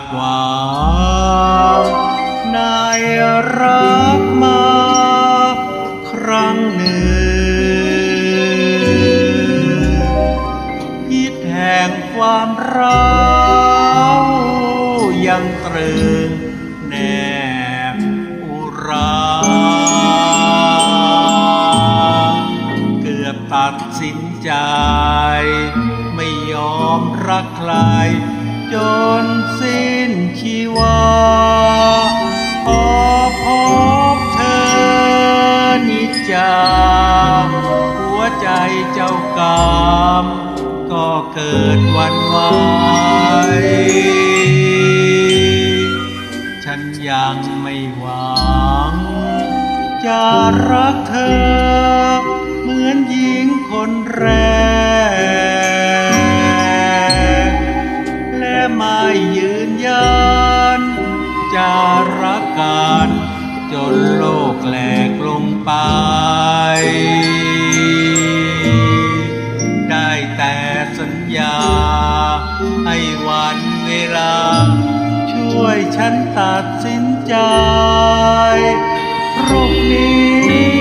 คยพลาดหวังนายรักมาครั้งหนึ่งพิษแห่งความรักยังตรึงแนบอุราเกือบตัดสินใจ ไม่ยอมรักใคร จนสิ้นชีวาพอพบเธอนิจจาหัวใจเจ้ากรรมก็เกิดหวันไหวฉันยังไม่หวัง จะรักเธอ เหมือนหญิงคนแรก ไม่ยืนยันจะรักกันจนโลกแหลกลงไป ได้แต่สัญญา ให้วันเวลา ช่วยฉันตัดสินใจรูปนี้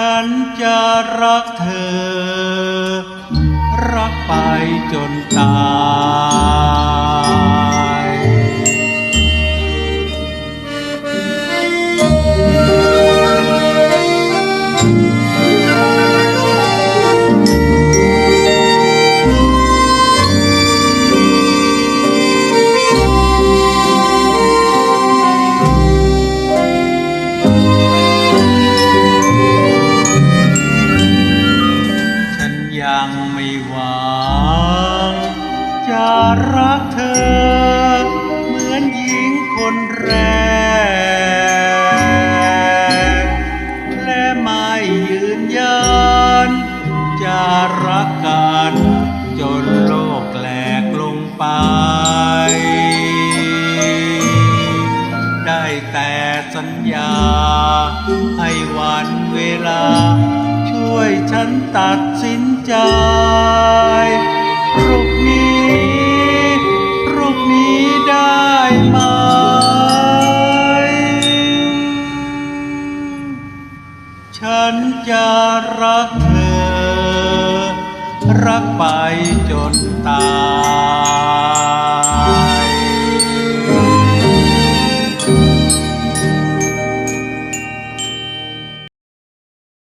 ฉันจะรักเธอ รักไปจน รักเธอ เหมือนหญิงคนแรก และไม่ยืนยัน จะรักกันจนโลกแหลกลงไป ได้แต่สัญญา ให้วันเวลา ช่วยฉันตัดสินใจรูปนี้ ฉันจะรักเธอ รักไปจนตาย